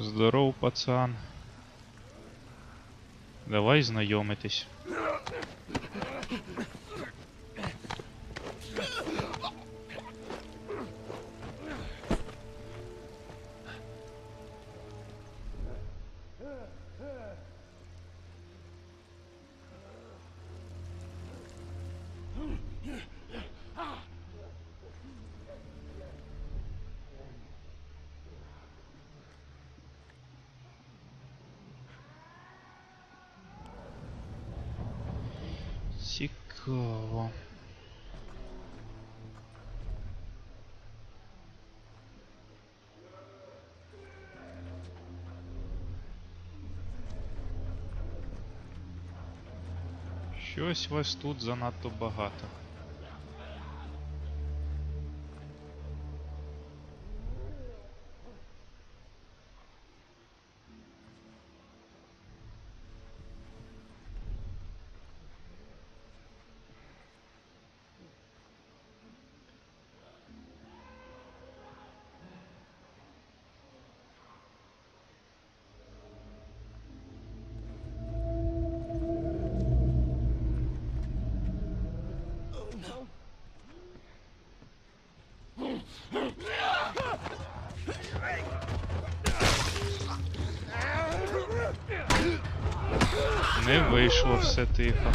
Здоров, пацан. Давай знайомитись. Цікаво. Щось вас тут занадто багато. Не вийшло все тихо.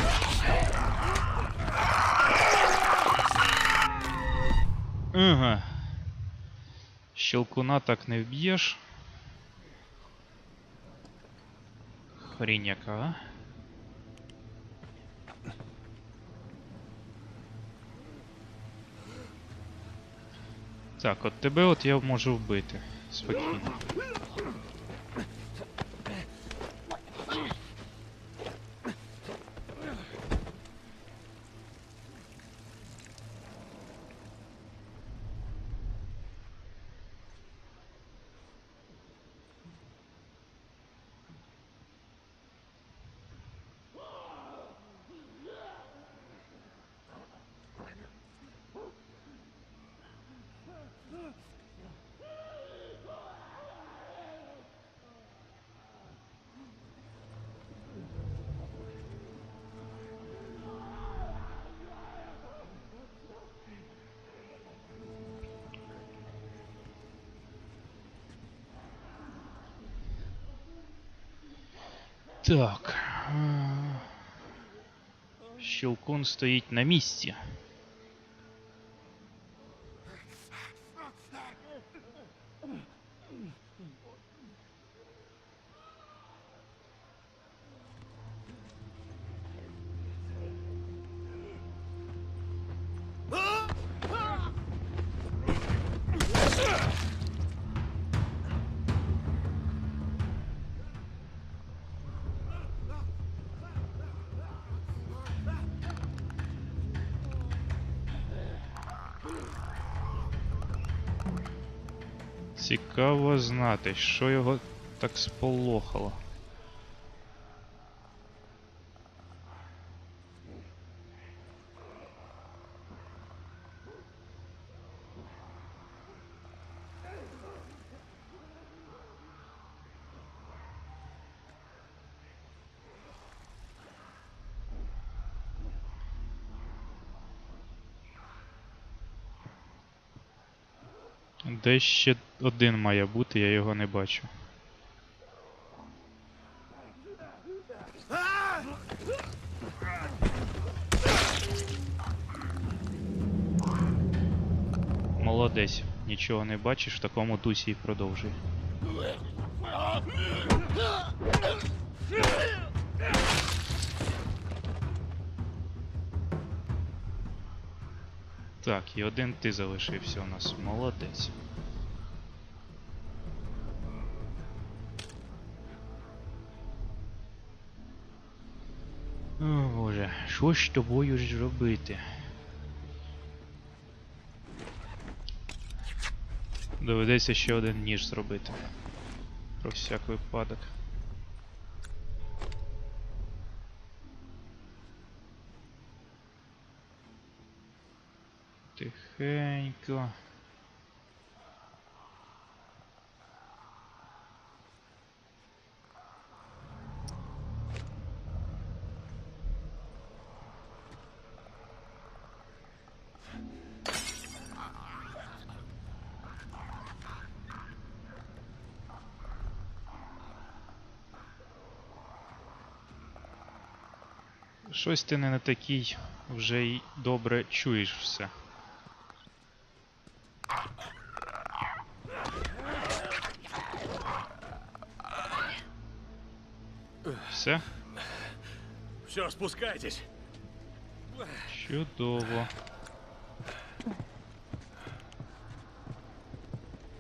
Ага. Щелкуна так не вб'єш. Хрінь яка, а? Так, от тебе от я можу вбити. Спокійно. Так. Щелкун стоїть на місці. Цікаво знати, що його так сполохало. Де ще один має бути, я його не бачу. Молодець, нічого не бачиш, в такому дусі і продовжуй. Так, і один ти залишився у нас. Молодець. О, Боже, що ж з тобою ж робити? Доведеться ще один ніж зробити. Про всяк випадок. Тихенько. Щось ти не на такій вже й добре чуєш все. Все? Все, спускайтесь. Чудово.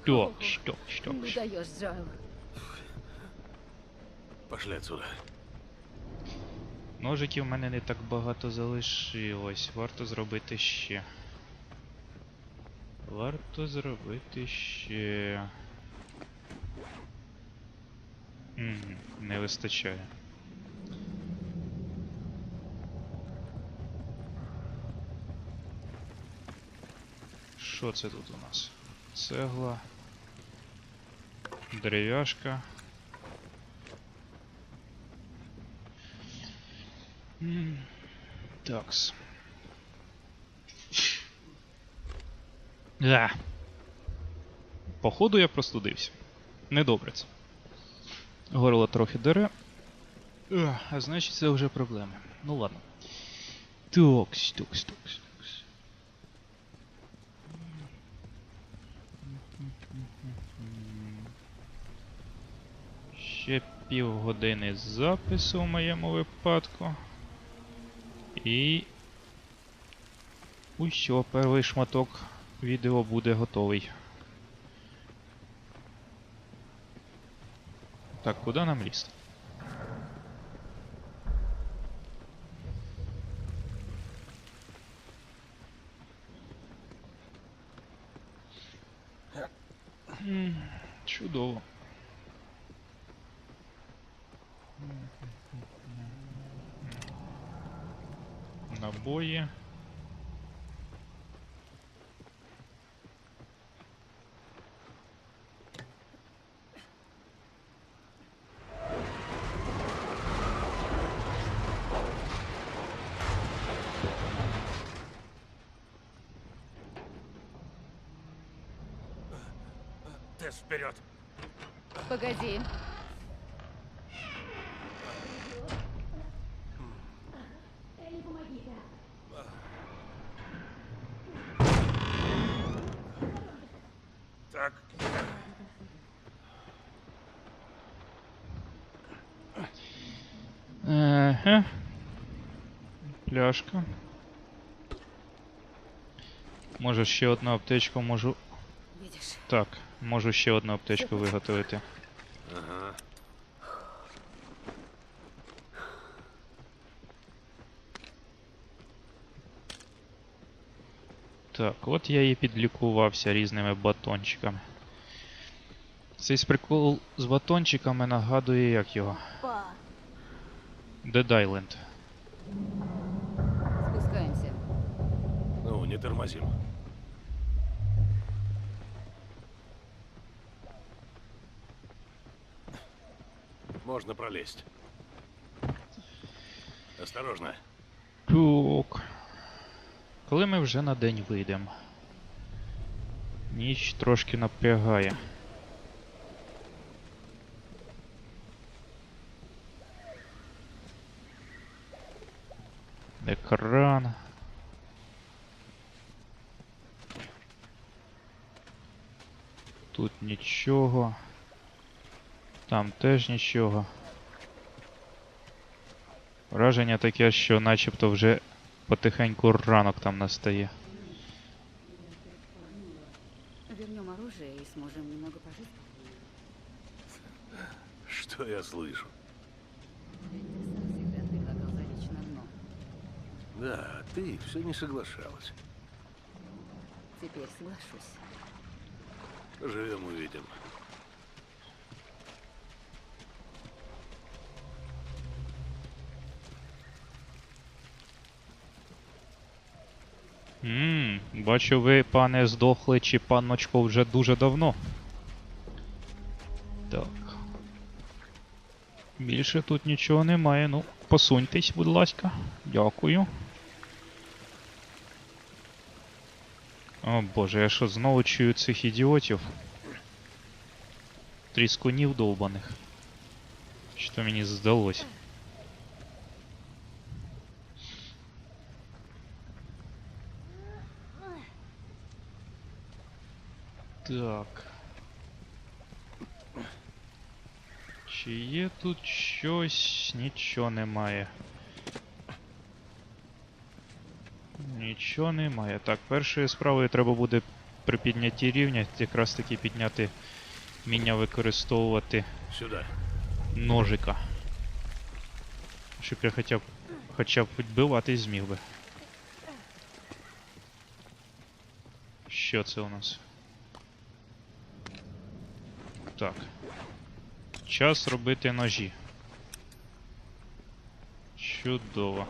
Так, що, що, Не даешь, Джоэл. Пошли отсюда. Ножиків в мене не так багато залишилось. Варто зробити ще. Варто зробити ще. Мгм, не вистачає. Що це тут у нас? Цегла. Дерев'яшка. Такс. Да. Походу я простудився. Недобре це. Горло трохи дере. А значить це вже проблеми. Ну ладно. Токс, токс, токс, токс. Ще півгодини запису в моєму випадку. І. Усьо, перший шматок відео буде готовий. Так, куди нам лізти? Чудово. Набої. Тесс, вперед. Погоди. Пляшка. Може ще одну аптечку можу. Видишь? Так, можу ще одну аптечку виготовити. ага. Так, от я і підлікувався різними батончиками. Цей прикол з батончиками нагадує як його. Па. Не тормозим. Можно пролезть. Осторожно. Так. Коли ми вже на день вийдемо? Ніч трошки напрягає. Екран. Тут нічого. Там теж нічого. Враження таке, що начебто вже потихеньку ранок там настає. Вернем оружие и сможем немного пожить. Что я слышу? Ведь ты сам всегда предлагал залечь на дно. Да, ты все не соглашалась. Теперь соглашусь. Живем увидим. Ммм, бачу ви, пане, здохли чи панночко вже дуже давно. Так. Більше тут нічого немає. Ну, посуньтесь, будь ласка. Дякую. О боже, я что снова чую цих ідіотів? Тріскунів что Що не сдалось? Так. Чи є тут щось? Нічого немає. Нічого немає. Так, першою справою треба буде при піднятті рівня якраз таки підняти вміння використовувати Сюда. ножика. Щоб я хоча б хоча б відбивати зміг би. Що це у нас? Так. Час робити ножі. Чудово.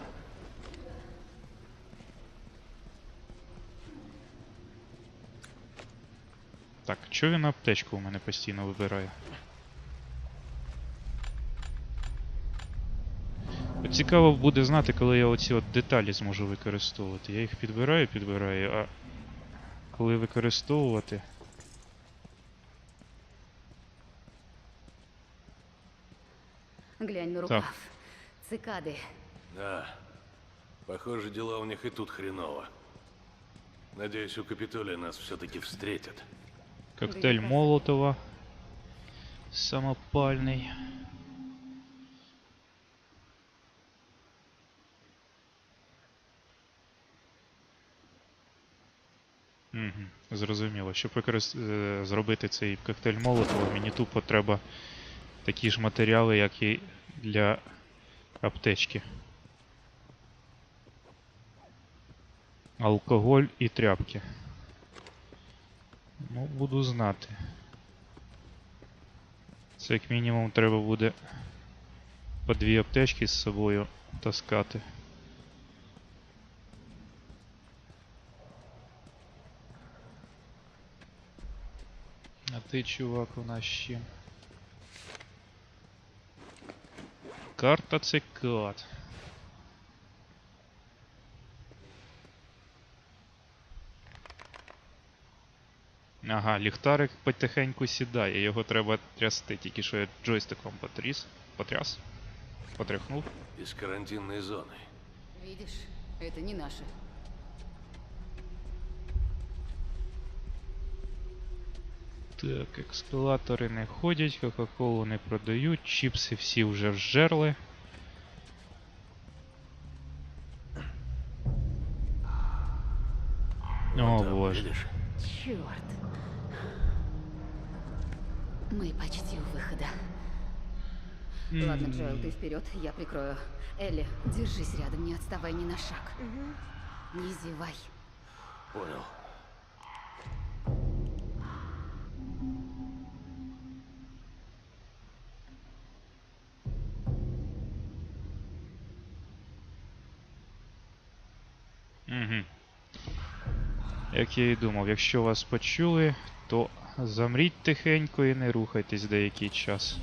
Так, чого він аптечку у мене постійно вибирає? Цікаво буде знати, коли я оці от деталі зможу використовувати. Я їх підбираю, підбираю, а коли використовувати. Глянь на рукав. Цикады. Да. Похоже, дела у них и тут хреново. Надеюсь, у Капитолия нас все-таки встретят. Коктейль Молотова. Самопальний. Угу, зрозуміло. Щоб використ... е, зробити цей коктейль Молотова, мені тупо треба такі ж матеріали, як і для аптечки. Алкоголь і тряпки. Ну, буду знати. Це як мінімум треба буде по дві аптечки з собою таскати. А ти, чувак, у нас ще. Карта це кат. Ага, ліхтарик потихеньку сідає, його треба трясти, тільки що я джойстиком потріс. Потряс? Потряхнув. Из карантинной зоны. Видишь, это не наши. Так, ескалатори не ходять, Кока-Колу не продають, чіпси всі вже вжерли. О боже. видишь? Ладно, Джоэл, ты вперед, я прикрою. Элли, держись рядом, не отставай ни на шаг. Не зевай. Понял. Угу. Як я і думав, якщо вас почули, то замріть тихенько і не рухайтесь деякий час.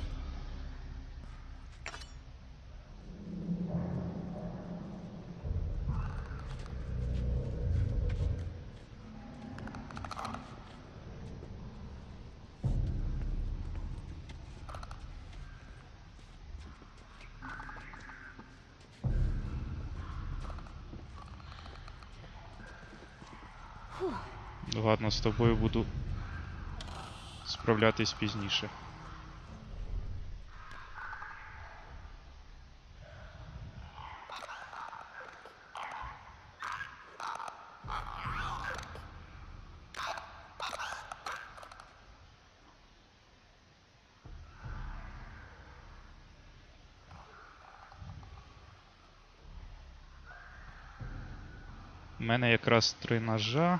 Ладно, з тобою буду справлятись пізніше. У мене якраз три ножа.